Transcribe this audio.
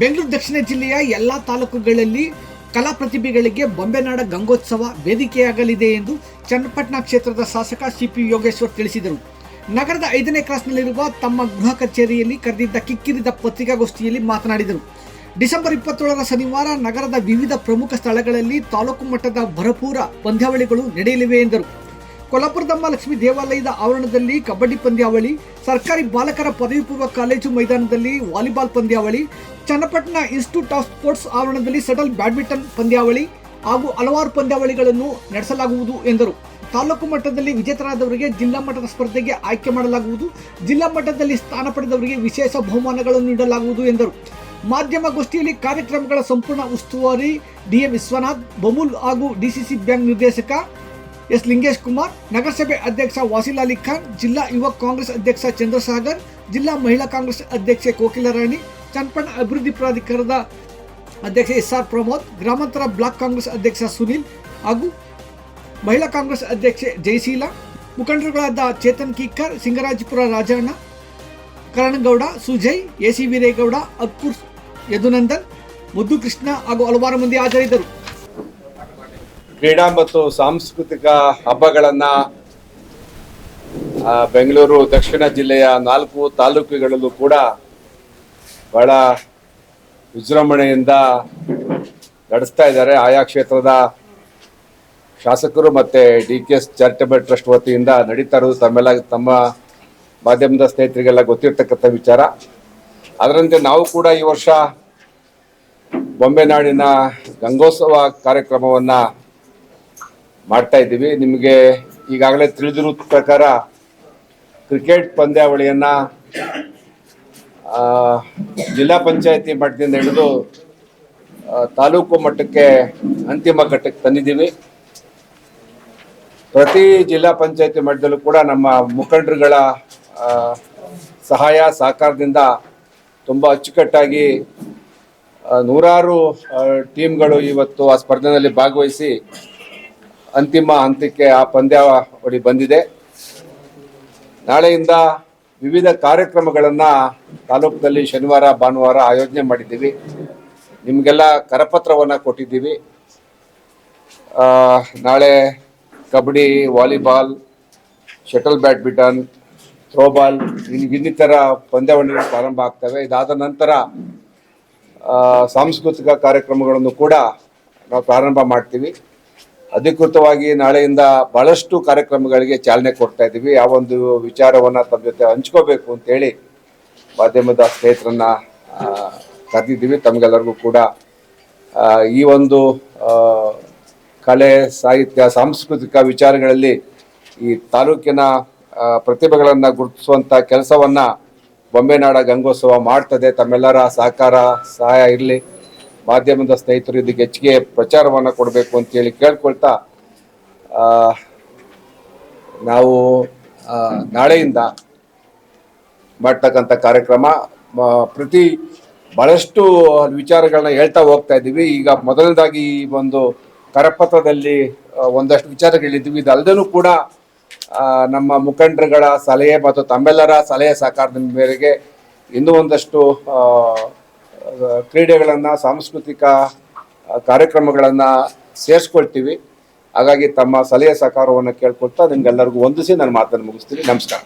ಬೆಂಗಳೂರು ದಕ್ಷಿಣ ಜಿಲ್ಲೆಯ ಎಲ್ಲ ತಾಲೂಕುಗಳಲ್ಲಿ ಕಲಾ ಪ್ರತಿಭೆಗಳಿಗೆ ಬೊಂಬೆನಾಡ ಗಂಗೋತ್ಸವ ವೇದಿಕೆಯಾಗಲಿದೆ ಎಂದು ಚನ್ನಪಟ್ಟಣ ಕ್ಷೇತ್ರದ ಶಾಸಕ ಸಿಪಿ ಯೋಗೇಶ್ವರ್ ತಿಳಿಸಿದರು. ನಗರದ ಐದನೇ ಕ್ರಾಸ್ನಲ್ಲಿರುವ ತಮ್ಮ ಗೃಹ ಕಚೇರಿಯಲ್ಲಿ ಕರೆದಿದ್ದ ಕಿಕ್ಕಿರಿದ ಪತ್ರಿಕಾಗೋಷ್ಠಿಯಲ್ಲಿ ಮಾತನಾಡಿದರು. ಡಿಸೆಂಬರ್ ಇಪ್ಪತ್ತೇಳರ ಶನಿವಾರ ನಗರದ ವಿವಿಧ ಪ್ರಮುಖ ಸ್ಥಳಗಳಲ್ಲಿ ತಾಲೂಕು ಮಟ್ಟದ ಭರಪೂರ ಪಂದ್ಯಾವಳಿಗಳು ನಡೆಯಲಿವೆ ಎಂದರು. ಕೊಲ್ಲಾಪುರದಮ್ಮ ಲಕ್ಷ್ಮೀ ದೇವಾಲಯದ ಆವರಣದಲ್ಲಿ ಕಬಡ್ಡಿ ಪಂದ್ಯಾವಳಿ, ಸರ್ಕಾರಿ ಬಾಲಕರ ಪದವಿ ಪೂರ್ವ ಕಾಲೇಜು ಮೈದಾನದಲ್ಲಿ ವಾಲಿಬಾಲ್ ಪಂದ್ಯಾವಳಿ, ಚನ್ನಪಟ್ಟಣ ಇನ್ಸ್ಟಿಟ್ಯೂಟ್ ಆಫ್ ಸ್ಪೋರ್ಟ್ಸ್ ಆವರಣದಲ್ಲಿ ಸೆಟಲ್ ಬ್ಯಾಡ್ಮಿಂಟನ್ ಪಂದ್ಯಾವಳಿ ಹಾಗೂ ಹಲವಾರು ಪಂದ್ಯಾವಳಿಗಳನ್ನು ನಡೆಸಲಾಗುವುದು ಎಂದರು. ತಾಲೂಕು ಮಟ್ಟದಲ್ಲಿ ವಿಜೇತರಾದವರಿಗೆ ಜಿಲ್ಲಾ ಮಟ್ಟದ ಸ್ಪರ್ಧೆಗೆ ಆಯ್ಕೆ ಮಾಡಲಾಗುವುದು. ಜಿಲ್ಲಾ ಮಟ್ಟದಲ್ಲಿ ಸ್ಥಾನ ಪಡೆದವರಿಗೆ ವಿಶೇಷ ಬಹುಮಾನಗಳನ್ನು ನೀಡಲಾಗುವುದು ಎಂದರು. ಮಾಧ್ಯಮಗೋಷ್ಠಿಯಲ್ಲಿ ಕಾರ್ಯಕ್ರಮಗಳ ಸಂಪೂರ್ಣ ಉಸ್ತುವಾರಿ ಡಿಎಂ ವಿಶ್ವನಾಥ್, ಬಮೂಲ್ ಹಾಗೂ ಡಿಸಿಸಿ ಬ್ಯಾಂಕ್ ನಿರ್ದೇಶಕ ಎಸ್ ಲಿಂಗೇಶ್ ಕುಮಾರ್, ನಗರಸಭೆ ಅಧ್ಯಕ್ಷ ವಾಸಿಲ್ ಅಲಿ ಖಾನ್, ಜಿಲ್ಲಾ ಯುವ ಕಾಂಗ್ರೆಸ್ ಅಧ್ಯಕ್ಷ ಚಂದ್ರಸಾಗರ್, ಜಿಲ್ಲಾ ಮಹಿಳಾ ಕಾಂಗ್ರೆಸ್ ಅಧ್ಯಕ್ಷೆ ಕೋಕಿಲರಾಣಿ ಚನ್ಪಣ ಅಭಿವೃದ್ಧಿ ಪ್ರಾಧಿಕಾರದ ಅಧ್ಯಕ್ಷ ಎಸ್ ಆರ್ ಪ್ರಮೋದ್, ಗ್ರಾಮಾಂತರ ಬ್ಲಾಕ್ ಕಾಂಗ್ರೆಸ್ ಅಧ್ಯಕ್ಷ ಸುನಿಲ್ ಹಾಗೂ ಮಹಿಳಾ ಕಾಂಗ್ರೆಸ್ ಅಧ್ಯಕ್ಷೆ ಜಯಶೀಲ, ಮುಖಂಡರುಗಳಾದ Chetan kicker Singarajapura Rajanna, Karanagowda, Sujay, A C Veeregowda Akkur Yadunandan Muddu Krishna ಹಾಗೂ ಹಲವಾರು ಮಂದಿ ಹಾಜರಿದ್ದರು. ಕ್ರೀಡಾ ಮತ್ತು ಸಾಂಸ್ಕೃತಿಕ ಹಬ್ಬಗಳನ್ನ ಬೆಂಗಳೂರು, ದಕ್ಷಿಣ ಜಿಲ್ಲೆಯ ನಾಲ್ಕು ತಾಲೂಕುಗಳಲ್ಲೂ ಕೂಡ ಬಹಳ ವಿಜೃಂಭಣೆಯಿಂದ ನಡೆಸ್ತಾ ಇದ್ದಾರೆ. ಆಯಾ ಕ್ಷೇತ್ರದ ಶಾಸಕರು ಮತ್ತೆ D K S charitable trust ವತಿಯಿಂದ ನಡೀತಾ ಇರೋದು ತಮ್ಮೆಲ್ಲ, ತಮ್ಮ ಮಾಧ್ಯಮದ ಸ್ನೇಹಿತರಿಗೆಲ್ಲ ಗೊತ್ತಿರ್ತಕ್ಕಂಥ ವಿಚಾರ. ಅದರಂತೆ ನಾವು ಕೂಡ ಈ ವರ್ಷ ಬೊಂಬೆನಾಡಿನ ಗಂಗೋತ್ಸವ ಕಾರ್ಯಕ್ರಮವನ್ನ ಮಾಡ್ತಾ ಇದ್ದೀವಿ. ನಿಮಗೆ ಈಗಾಗಲೇ ತಿಳಿದಿರೋ ಪ್ರಕಾರ ಕ್ರಿಕೆಟ್ ಪಂದ್ಯಾವಳಿಯನ್ನು ಜಿಲ್ಲಾ ಪಂಚಾಯತಿ ಮಟ್ಟದಿಂದ ಹಿಡಿದು ತಾಲೂಕು ಮಟ್ಟಕ್ಕೆ ಅಂತಿಮ ಘಟ್ಟಕ್ಕೆ ತಂದಿದ್ದೀವಿ. ಪ್ರತಿ ಜಿಲ್ಲಾ ಪಂಚಾಯತಿ ಮಟ್ಟದಲ್ಲೂ ಕೂಡ ನಮ್ಮ ಮುಖಂಡರುಗಳ ಸಹಾಯ, ಸಹಕಾರದಿಂದ ತುಂಬ ಅಚ್ಚುಕಟ್ಟಾಗಿ ನೂರಾರು ಟೀಮ್ಗಳು ಇವತ್ತು ಆ ಸ್ಪರ್ಧೆಯಲ್ಲಿ ಭಾಗವಹಿಸಿ ಅಂತಿಮ ಹಂತಕ್ಕೆ ಆ ಪಂದ್ಯಾವಳಿ ಬಂದಿದೆ. ನಾಳೆಯಿಂದ ವಿವಿಧ ಕಾರ್ಯಕ್ರಮಗಳನ್ನು ತಾಲೂಕಿನಲ್ಲಿ ಶನಿವಾರ, ಭಾನುವಾರ ಆಯೋಜನೆ ಮಾಡಿದ್ದೀವಿ. ನಿಮಗೆಲ್ಲ ಕರಪತ್ರವನ್ನು ಕೊಟ್ಟಿದ್ದೀವಿ. ನಾಳೆ kabaddi, volleyball, shuttle badminton, throwball ಇನ್ನಿತರ ಪಂದ್ಯಾವಳಿಗಳು ಪ್ರಾರಂಭ ಆಗ್ತವೆ. ಇದಾದ ನಂತರ ಸಾಂಸ್ಕೃತಿಕ ಕಾರ್ಯಕ್ರಮಗಳನ್ನು ಕೂಡ ನಾವು ಪ್ರಾರಂಭ ಮಾಡ್ತೀವಿ. ಅಧಿಕೃತವಾಗಿ ನಾಳೆಯಿಂದ ಬಹಳಷ್ಟು ಕಾರ್ಯಕ್ರಮಗಳಿಗೆ ಚಾಲನೆ ಕೊಡ್ತಾ ಇದ್ದೀವಿ. ಆ ಒಂದು ವಿಚಾರವನ್ನು ತಮ್ಮ ಜೊತೆ ಹಂಚ್ಕೋಬೇಕು ಅಂತೇಳಿ ಮಾಧ್ಯಮದ ಸ್ನೇಹಿತರನ್ನ ಕರೆದಿದ್ದೀವಿ. ತಮಗೆಲ್ಲರಿಗೂ ಕೂಡ ಈ ಒಂದು ಕಲೆ, ಸಾಹಿತ್ಯ, ಸಾಂಸ್ಕೃತಿಕ ವಿಚಾರಗಳಲ್ಲಿ ಈ ತಾಲೂಕಿನ ಪ್ರತಿಭೆಗಳನ್ನು ಗುರುತಿಸುವಂಥ ಕೆಲಸವನ್ನ ಬೊಂಬೆನಾಡ ಗಂಗೋತ್ಸವ ಮಾಡ್ತದೆ. ತಮ್ಮೆಲ್ಲರ ಸಹಕಾರ, ಸಹಾಯ ಇರಲಿ. ಮಾಧ್ಯಮದ ಸ್ನೇಹಿತರು ಇದಕ್ಕೆ ಹೆಚ್ಚಿಗೆ ಪ್ರಚಾರವನ್ನು ಕೊಡಬೇಕು ಅಂತೇಳಿ ಕೇಳ್ಕೊಳ್ತಾ ನಾವು ನಾಳೆಯಿಂದ ಮಾಡ್ತಕ್ಕಂಥ ಕಾರ್ಯಕ್ರಮ ಪ್ರತಿ ಬಹಳಷ್ಟು ವಿಚಾರಗಳನ್ನ ಹೇಳ್ತಾ ಹೋಗ್ತಾ ಇದ್ದೀವಿ. ಈಗ ಮೊದಲನೇದಾಗಿ ಈ ಒಂದು ಕರಪತ್ರದಲ್ಲಿ ಒಂದಷ್ಟು ವಿಚಾರಗಳಿದ್ದೀವಿ ಇದಲ್ಲದೂ ಕೂಡ ನಮ್ಮ ಮುಖಂಡರುಗಳ ಸಲಹೆ ಮತ್ತು ತಮ್ಮೆಲ್ಲರ ಸಲಹೆ ಸಹಕಾರದ ಮೇರೆಗೆ ಇನ್ನೂ ಒಂದಷ್ಟು ಕ್ರೀಡೆಗಳನ್ನು, ಸಾಂಸ್ಕೃತಿಕ ಕಾರ್ಯಕ್ರಮಗಳನ್ನು ಸೇರಿಸ್ಕೊಳ್ತೀವಿ. ಹಾಗಾಗಿ ತಮ್ಮ ಸಲಹೆ ಸಹಕಾರವನ್ನು ಕೇಳ್ಕೊಳ್ತಾ ನಿಮ್ಗೆಲ್ಲರಿಗೂ ಒಂದಿಸಿ ನಾನು ಮಾತನ್ನು ಮುಗಿಸ್ತೀನಿ. ನಮಸ್ಕಾರ.